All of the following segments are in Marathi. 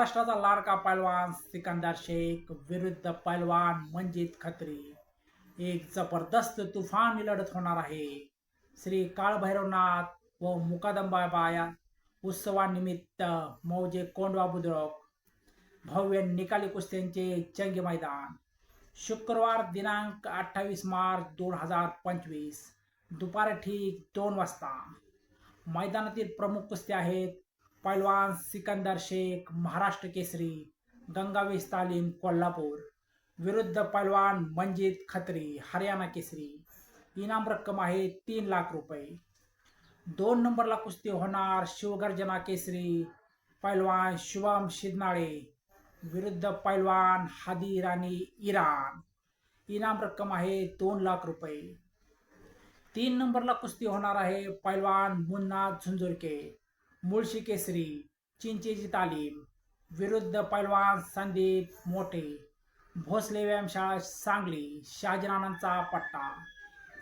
महाराष्ट्राचा लाडका पैलवान सिकंदर शेख विरुद्ध पैलवान मंजित खत्री. एक जबरदस्त तुफान लढत होणार आहे. श्री काळभैरवनाथ व मुकादंबाबाया उत्सवानिमित्त मौजे कोंडवा बुद्रक. भव्य निकाली कुस्त्यांचे जंगी मैदान. शुक्रवार दिनांक अठ्ठावीस मार्च दोन हजार पंचवीस. दुपारी ठीक दोन वाजता. मैदानातील प्रमुख कुस्त्या आहेत पैलवान सिकंदर शेख महाराष्ट्र केसरी गंगावीस तालीम कोल्हापूर विरुद्ध पैलवान मंजित खत्री हरियाणा केसरी. इनाम रक्कम आहे तीन लाख रुपये. दोन नंबरला कुस्ती होणार शिवगर्जना केसरी पैलवान शुभम शिदनाळे विरुद्ध पैलवान हादी राणी इराण. इनाम रक्कम आहे दोन लाख रुपये. तीन नंबरला कुस्ती होणार आहे पैलवान मुन्ना झुंझुरके. मुळशी केसरी चिंचेची तालीम विरुद्ध पैलवान संदीप मोठे भोसले व्यायामशाळा सांगली शहाजनानांचा पट्टा.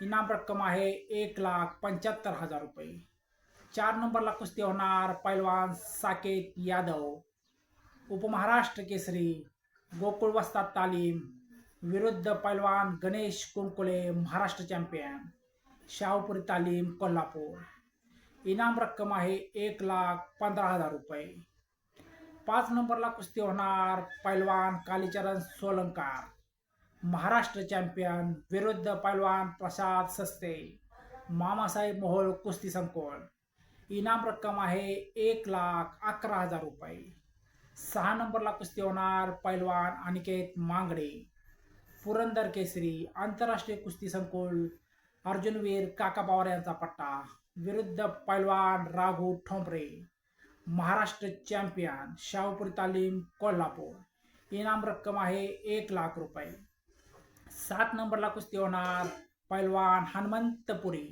इनाम रक्कम आहे एक लाख पंच्याहत्तर हजार रुपये. चार नंबरला कुस्ती होणार पैलवान साकेत यादव. उपमहाराष्ट्र केसरी गोकुळ वस्ताद तालीम विरुद्ध पैलवान गणेश कुंकुले महाराष्ट्र चॅम्पियन. शाहूपुरी तालीम कोल्हापूर. इनाम रक्कम आहे एक लाख पंधरा हजार रुपये. पाच नंबरला कुस्ती होणार पैलवान कालीचरण सोलंकार. महाराष्ट्र चॅम्पियन विरुद्ध पैलवान प्रसाद सस्ते. मामासाहेब मोहोळ कुस्ती संकुल. इनाम रक्कम आहे एक लाख अकरा हजार रुपये. सहा नंबरला कुस्ती होणार पैलवान अनिकेत मांगडे. पुरंदर केसरी आंतरराष्ट्रीय कुस्ती संकुल अर्जुनवीर काका पवार यांचा पट्टा. विरुद्ध पैलवान राघू ठोंबरे महाराष्ट्र चॅम्पियन शाहूपुरी तालीम कोल्हापूर. इनाम रक्कम आहे एक लाख रुपये. सात नंबरला कुस्ती होणार पैलवान हनुमंतपुरी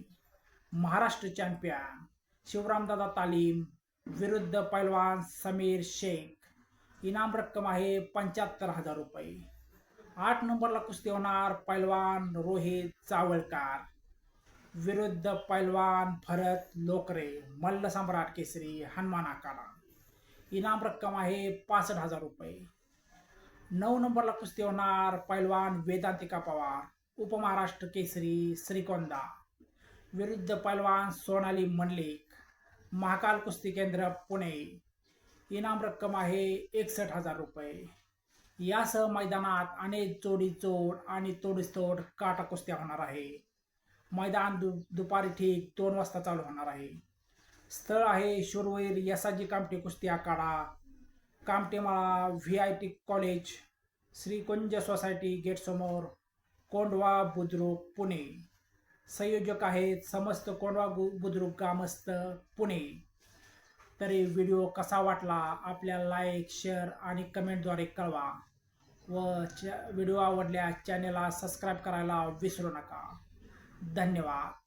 महाराष्ट्र चॅम्पियन शिवरामदादा तालीम विरुद्ध पैलवान समीर शेख. इनाम रक्कम आहे पंच्याहत्तर हजार रुपये. आठ नंबरला कुस्ती होणार पैलवान रोहित चावळकार विरुद्ध पैलवान भरत लोकरे मल्ल सम्राट केसरी हनुमान आकारा इनाम रक्कम आहे पासष्ट हजार रुपये. नऊ नंबरला कुस्ती होणार पैलवान वेदांतिका पवार उपमहाराष्ट्र केसरी श्रीकोंदा. विरुद्ध पैलवान सोनाली मंडलिक महाकाल कुस्ती केंद्र पुणे. इनाम रक्कम आहे एकसष्ट हजार रुपये. यासह मैदानात अनेक चोडी चोड आणि तोडीस्तोड काटा कुस्त्या होणार आहे. मैदान दु दुपारी ठीक दोन वाजता चालू होणार आहे. स्थळ आहे शूरवीर यसाजी कामटे कुस्ती आखाडा Kamtemala V I T college Shrikunj society गेटसमोर Kondhwa Budruk Pune. संयोजक आहेत समस्त कोंडवा बुद्रुक ग्रामस्थ पुणे. तरी व्हिडिओ कसा वाटला आपल्या लाईक शेअर आणि कमेंटद्वारे कळवा व च व्हिडिओ आवडल्यास चॅनेलला सबस्क्राईब करायला विसरू नका. धन्यवाद.